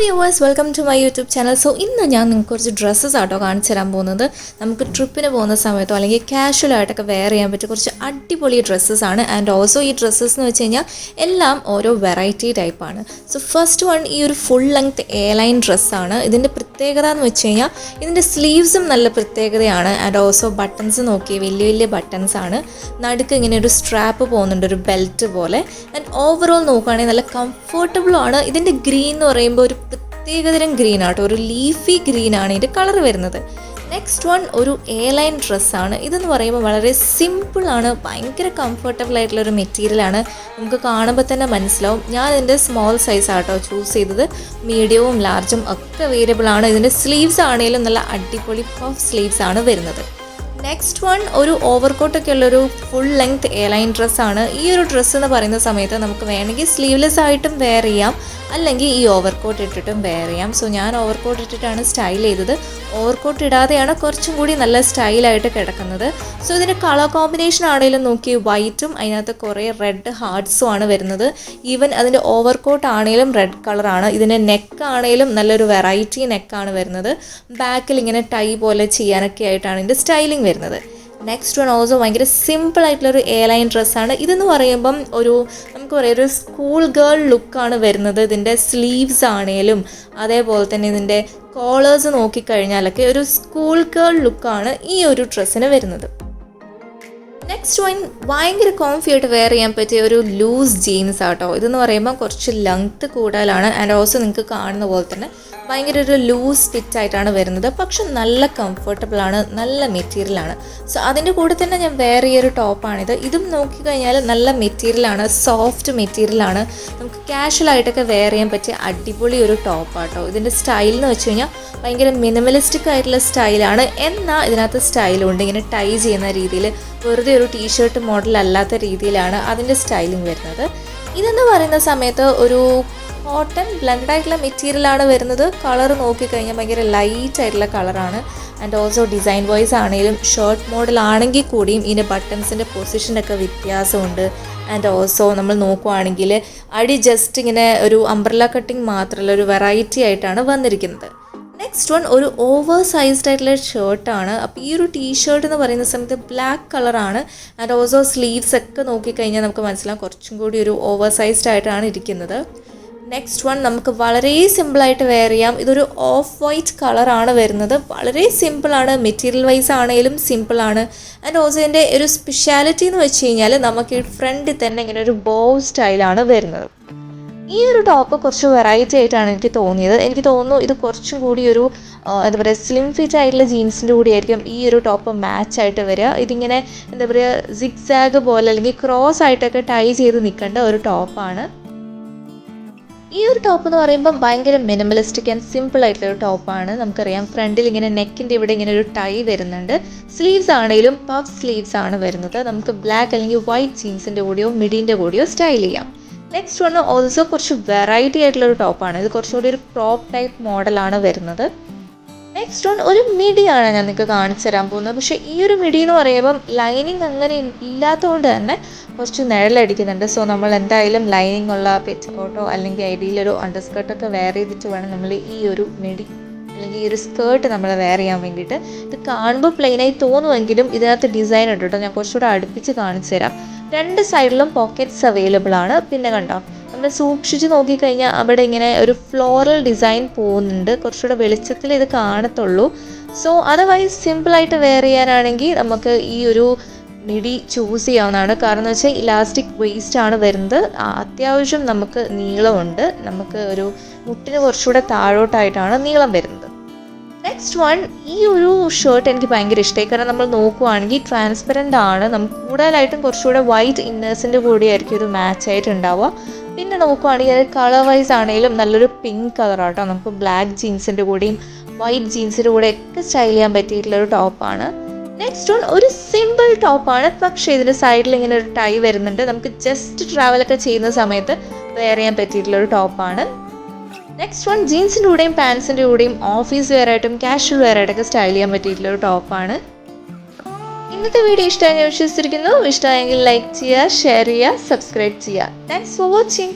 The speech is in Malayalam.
Viewers welcome to my YouTube channel so ഇന്ന് ഞാൻ നിങ്ങൾക്ക് കുറച്ച് ഡ്രസ്സസ് ആട്ടോ കാണിച്ചു തരാൻ പോകുന്നത്. നമുക്ക് ട്രിപ്പിന് പോകുന്ന സമയത്തോ അല്ലെങ്കിൽ കാഷ്വൽ ആയിട്ടൊക്കെ വെയർ ചെയ്യാൻ പറ്റിയ കുറച്ച് അടിപൊളി ഡ്രസ്സസ് ആണ്. ആൻഡ് ഓൾസോ ഈ ഡ്രസ്സസ് എന്ന് വെച്ച് കഴിഞ്ഞാൽ എല്ലാം ഓരോ വെറൈറ്റി ടൈപ്പാണ് സോ ഫസ്റ്റ് വൺ ഈ ഒരു ഫുൾ ലെങ്ത് എ ലൈൻ ഡ്രസ്സാണ് ഇതിന്റെ പ്രത്യേകത എന്ന് വെച്ച് കഴിഞ്ഞാൽ ഇതിന്റെ സ്ലീവ്സും നല്ല പ്രത്യേകതയാണ്. ആൻഡ് ഓൾസോ ബട്ടൺസ് നോക്കി വലിയ വലിയ ബട്ടൺസ് ആണ്. നടുക്ക് ഇങ്ങനെ ഒരു സ്ട്രാപ്പ് പോകുന്നുണ്ട് ഒരു ബെൽറ്റ് പോലെ. ആൻഡ് ഓവറോൾ നോക്കുകയാണെങ്കിൽ നല്ല കംഫർട്ടബിളാണ് ഇതിന്റെ ഗ്രീൻ എന്ന് പറയുമ്പോൾ ഒരു പ്രത്യേകതരം ഗ്രീൻ ആട്ടോ. ഒരു ലീഫി ഗ്രീൻ ആണ് ഇതിന്റെ കളർ വരുന്നത്. നെക്സ്റ്റ് വൺ ഒരു എ ലൈൻ ഡ്രസ്സാണ് ഇതെന്ന് പറയുമ്പോൾ വളരെ സിമ്പിളാണ് ഭയങ്കര കംഫർട്ടബിൾ ആയിട്ടുള്ള ഒരു മെറ്റീരിയലാണ് നമുക്ക് കാണുമ്പോൾ തന്നെ മനസ്സിലാവും. ഞാൻ ഇതിന്റെ സ്മോൾ സൈസ് ആട്ടോ ചൂസ് ചെയ്തത്. മീഡിയവും ലാർജും ഒക്കെ ആണ്. ഇതിന്റെ സ്ലീവ്സ് ആണെങ്കിലും നല്ല അടിപൊളി പഫ് സ്ലീവ്സ് ആണ് വരുന്നത്. നെക്സ്റ്റ് വൺ ഒരു ഓവർ ഓവർകോട്ടൊക്കെ ഉള്ളൊരു ഫുൾ ലെങ്ത് എ ലൈൻ ഡ്രസ്സാണ് ഈ ഒരു ഡ്രസ്സ് എന്ന് പറയുന്ന സമയത്ത് നമുക്ക് വേണമെങ്കിൽ സ്ലീവ്ലെസ് ആയിട്ടും വെയർ ചെയ്യാം. അല്ലെങ്കിൽ ഈ ഓവർ കോട്ട് ഇട്ടിട്ടും വെയർ ചെയ്യാം. സോ ഞാൻ ഓവർ കോട്ട് ഇട്ടിട്ടാണ് സ്റ്റൈൽ ചെയ്തത്. ഓവർകോട്ട് ഇടാതെയാണ് കുറച്ചും കൂടി നല്ല സ്റ്റൈലായിട്ട് കിടക്കുന്നത്. സോ ഇതിന്റെ കളർ കോമ്പിനേഷൻ ആണെങ്കിലും നോക്കി വൈറ്റും അതിനകത്ത് കുറേ റെഡ് ഹാർട്ട്സും ആണ് വരുന്നത്. ഈവൻ അതിന്റെ ഓവർകോട്ട് ആണെങ്കിലും റെഡ് കളറാണ് ഇതിന്റെ നെക്ക് ആണെങ്കിലും നല്ലൊരു വെറൈറ്റി നെക്കാണ് വരുന്നത്. ബാക്കിൽ ഇങ്ങനെ ടൈ പോലെ ചെയ്യാനൊക്കെ ആയിട്ടാണ് ഇതിന്റെ സ്റ്റൈലിംഗ് വരുന്നത്. നെക്സ്റ്റ് വൺ ഓൾസോ ഭയങ്കര സിമ്പിൾ ആയിട്ടുള്ളൊരു എ ലൈൻ ഡ്രസ്സാണ് ഇതെന്ന് പറയുമ്പം ഒരു നമുക്ക് പറയാം ഒരു സ്കൂൾ ഗേൾ ലുക്കാണ് വരുന്നത്. ഇതിന്റെ സ്ലീവ്സ് ആണേലും അതേപോലെ തന്നെ ഇതിന്റെ കോളേഴ്സ് നോക്കിക്കഴിഞ്ഞാലൊക്കെ ഒരു സ്കൂൾ ഗേൾ ലുക്കാണ് ഈ ഒരു ഡ്രസ്സിന് വരുന്നത്. നെക്സ്റ്റ് വൺ ഭയങ്കര കോംഫി ആയിട്ട് വെയർ ചെയ്യാൻ പറ്റിയ ഒരു ലൂസ് ജീൻസ് ആട്ടോ. ഇതെന്ന് പറയുമ്പോൾ കുറച്ച് ലെങ്ത്ത് കൂടുതലാണ്. ആൻഡ് ഓൾസോ നിങ്ങൾക്ക് കാണുന്ന പോലെ തന്നെ ഭയങ്കര ഒരു ലൂസ് ഫിറ്റ് ആയിട്ടാണ് വരുന്നത്. പക്ഷെ നല്ല കംഫർട്ടബിൾ ആണ് നല്ല മെറ്റീരിയലാണ് സോ അതിന്റെ കൂടെ തന്നെ ഞാൻ വേറെ ഒരു ടോപ്പാണിത് ഇതും നോക്കിക്കഴിഞ്ഞാൽ നല്ല മെറ്റീരിയലാണ് സോഫ്റ്റ് മെറ്റീരിയലാണ് നമുക്ക് കാഷ്വൽ ആയിട്ടൊക്കെ വെയർ ചെയ്യാൻ പറ്റിയ അടിപൊളി ഒരു ടോപ്പാട്ടോ ഇതിന്റെ സ്റ്റൈൽ എന്ന് വെച്ച് കഴിഞ്ഞാൽ ഭയങ്കര മിനിമലിസ്റ്റിക് ആയിട്ടുള്ള സ്റ്റൈലാണ് എന്നാൽ ഇതിനകത്ത് സ്റ്റൈലുണ്ട് ഇങ്ങനെ ടൈ ചെയ്യുന്ന രീതിയിൽ വെറുതെ ഒരു ടീഷർട്ട് മോഡൽ അല്ലാത്ത രീതിയിലാണ് അതിന്റെ സ്റ്റൈലിംഗ് വരുന്നത്. ഇതെന്ന് പറയുന്ന സമയത്ത് ഒരു കോട്ടൺ ബ്ലെൻഡ് ആയിട്ടുള്ള മെറ്റീരിയലാണ് വരുന്നത്. കളർ നോക്കിക്കഴിഞ്ഞാൽ ഭയങ്കര ലൈറ്റ് ആയിട്ടുള്ള കളറാണ്. ആൻഡ് ഓൾസോ ഡിസൈൻ വൈസ് ആണെങ്കിലും ഷർട്ട് മോഡൽ ആണെങ്കിൽ കൂടിയും ഇതിന്റെ ബട്ടൺസിന്റെ പൊസിഷനൊക്കെ വ്യത്യാസമുണ്ട്. ആൻഡ് ഓൾസോ നമ്മൾ നോക്കുവാണെങ്കിൽ അടി ജസ്റ്റ് ഇങ്ങനെ ഒരു അംബ്രല കട്ടിങ് മാത്രമല്ല ഒരു വെറൈറ്റി ആയിട്ടാണ് വന്നിരിക്കുന്നത്. നെക്സ്റ്റ് വൺ ഒരു ഓവർ സൈസ്ഡ് ആയിട്ടുള്ള ഷർട്ടാണ് അപ്പോൾ ഈ ഒരു ടീ ഷർട്ട് എന്ന് പറയുന്ന സമയത്ത് ബ്ലാക്ക് കളറാണ് ആൻഡ് ഓൾസോ സ്ലീവ്സ് ഒക്കെ നോക്കിക്കഴിഞ്ഞാൽ നമുക്ക് മനസ്സിലാവും. കുറച്ചും കൂടി ഒരു ഓവർ സൈസ്ഡ് ആയിട്ടാണ് ഇരിക്കുന്നത്. നെക്സ്റ്റ് വൺ നമുക്ക് വളരെ സിമ്പിളായിട്ട് വെയർ ചെയ്യാം. ഇതൊരു ഓഫ് വൈറ്റ് കളറാണ് വരുന്നത്. വളരെ സിമ്പിളാണ് മെറ്റീരിയൽ വൈസ് ആണെങ്കിലും സിമ്പിളാണ് ആൻഡ് ഓൾസോ ഇതിന്റെ ഒരു സ്പെഷ്യാലിറ്റി എന്ന് വെച്ച് കഴിഞ്ഞാൽ നമുക്ക് ഈ ഫ്രണ്ടിൽ തന്നെ ഇങ്ങനെ ഒരു ബോ സ്റ്റൈലാണ് വരുന്നത്. ഈ ഒരു ടോപ്പ് കുറച്ച് വെറൈറ്റി ആയിട്ടാണ് എനിക്ക് തോന്നിയത്. എനിക്ക് തോന്നുന്നു ഇത് കുറച്ചും കൂടി ഒരു എന്താ പറയുക സ്ലിം ഫിറ്റ് ആയിട്ടുള്ള ജീൻസിന്റെ കൂടി ആയിരിക്കും ഈ ഒരു ടോപ്പ് മാച്ച് ആയിട്ട് വരിക. ഇതിങ്ങനെ എന്താ പറയുക സിക്സാഗ് പോലെ അല്ലെങ്കിൽ ക്രോസ് ആയിട്ടൊക്കെ ടൈ ചെയ്ത് നിൽക്കേണ്ട ഒരു ടോപ്പാണ് ഈ ഒരു ടോപ്പ് എന്ന് പറയുമ്പോൾ ഭയങ്കര മിനിമലിസ്റ്റിക് ആൻഡ് സിമ്പിൾ ആയിട്ടുള്ള ഒരു ടോപ്പാണ് നമുക്കറിയാം ഫ്രണ്ടിൽ ഇങ്ങനെ നെക്കിന്റെ ഇവിടെ ഇങ്ങനെ ഒരു ടൈ വരുന്നുണ്ട്. സ്ലീവ്സ് ആണെങ്കിലും പഫ് സ്ലീവ്സ് ആണ് വരുന്നത്. നമുക്ക് ബ്ലാക്ക് അല്ലെങ്കിൽ വൈറ്റ് ജീൻസിന്റെ കൂടെയോ മിഡീന്റെ കൂടെയോ സ്റ്റൈൽ ചെയ്യാം. നെക്സ്റ്റ് വൺ ഓൾസോ കുറച്ച് വെറൈറ്റി ആയിട്ടുള്ള ഒരു ടോപ്പാണ് ഇത് കുറച്ചുകൂടി ഒരു ക്രോപ്പ് ടൈപ്പ് മോഡലാണ് വരുന്നത്. നെക്സ്റ്റ് വൺ ഒരു മിഡിയാണ് ഞാൻ നിങ്ങൾക്ക് കാണിച്ചു തരാൻ പോകുന്നത്. പക്ഷേ ഈ ഒരു മിഡി എന്ന് പറയുമ്പം ലൈനിങ് അങ്ങനെ ഇല്ലാത്തതുകൊണ്ട് തന്നെ കുറച്ച് നിഴലടിക്കുന്നുണ്ട്. സോ നമ്മൾ എന്തായാലും ലൈനിങ് ഉള്ള പെറ്റ്കോട്ടോ അല്ലെങ്കിൽ ഐഡിയിലൊരു അണ്ടർസ്കേർട്ടൊക്കെ വെയർ ചെയ്തിട്ട് വേണം നമ്മൾ ഈ ഒരു മിഡി അല്ലെങ്കിൽ ഈ ഒരു സ്കേർട്ട് നമ്മൾ വെയർ ചെയ്യാൻ വേണ്ടിയിട്ട്. ഇത് കാണുമ്പോൾ പ്ലെയിനായി തോന്നുമെങ്കിലും ഇതിനകത്ത് ഡിസൈൻ ഉണ്ട് കേട്ടോ. ഞാൻ കുറച്ചുകൂടെ അടുപ്പിച്ച് കാണിച്ചു തരാം. രണ്ട് സൈഡിലും പോക്കറ്റ്സ് അവൈലബിൾ ആണ്. പിന്നെ കണ്ടോ? നമ്മൾ സൂക്ഷിച്ച് നോക്കിക്കഴിഞ്ഞാൽ അവിടെ ഇങ്ങനെ ഒരു ഫ്ലോറൽ ഡിസൈൻ പോകുന്നുണ്ട്. കുറച്ചുകൂടെ വെളിച്ചത്തിൽ ഇത് കാണത്തുള്ളൂ. സോ അതർവൈസ് സിമ്പിളായിട്ട് വെയർ ചെയ്യാനാണെങ്കിൽ നമുക്ക് ഈ ഒരു മിഡി ചൂസ് ചെയ്യാവുന്നതാണ്. കാരണം എന്ന് വെച്ചാൽ ഇലാസ്റ്റിക് വേസ്റ്റ് ആണ് വരുന്നത്. അത്യാവശ്യം നമുക്ക് നീളമുണ്ട്. നമുക്ക് ഒരു മുട്ടിന് കുറച്ചുകൂടെ താഴോട്ടായിട്ടാണ് നീളം വരുന്നത്. നെക്സ്റ്റ് വൺ ഈ ഒരു ഷർട്ട് എനിക്ക് ഭയങ്കര ഇഷ്ടമായി. കാരണം നമ്മൾ നോക്കുവാണെങ്കിൽ ട്രാൻസ്പെറന്റ് ആണ്. നമുക്ക് കൂടുതലായിട്ടും കുറച്ചുകൂടെ വൈറ്റ് ഇന്നേഴ്സിന്റെ കൂടെ ആയിരിക്കും ഇത് മാച്ച് ആയിട്ട് ഉണ്ടാവുക പിന്നെ നോക്കുവാണെങ്കിൽ കളർ വൈസ് ആണെങ്കിലും നല്ലൊരു പിങ്ക് കളറാട്ടോ നമുക്ക് ബ്ലാക്ക് ജീൻസിന്റെ കൂടെയും വൈറ്റ് ജീൻസിന്റെ കൂടെ ഒക്കെ സ്റ്റൈൽ ചെയ്യാൻ പറ്റിയിട്ടുള്ളൊരു ടോപ്പാണ് നെക്സ്റ്റ് വൺ ഒരു സിമ്പിൾ ടോപ്പാണ് പക്ഷേ ഇതിന്റെ സൈഡിൽ ഇങ്ങനെ ഒരു ടൈ വരുന്നുണ്ട്. നമുക്ക് ജസ്റ്റ് ട്രാവലൊക്കെ ചെയ്യുന്ന സമയത്ത് വെയർ ചെയ്യാൻ പറ്റിയിട്ടുള്ളൊരു ടോപ്പാണ് നെക്സ്റ്റ് വൺ ജീൻസിന്റെ കൂടെയും പാൻസിന്റെ കൂടെയും ഓഫീസ് വെയർ ആയിട്ടും കാഷ്വൽ വെയർ ആയിട്ടൊക്കെ സ്റ്റൈൽ ചെയ്യാൻ പറ്റിയിട്ടുള്ളൊരു ടോപ്പാണ് ഇന്നത്തെ വീഡിയോ ഇഷ്ടമായി വിശ്വസിച്ചിരിക്കുന്നു. ഇഷ്ടമായെങ്കിൽ ലൈക്ക് ചെയ്യുക ഷെയർ ചെയ്യുക സബ്സ്ക്രൈബ് ചെയ്യുക. Thanks for watching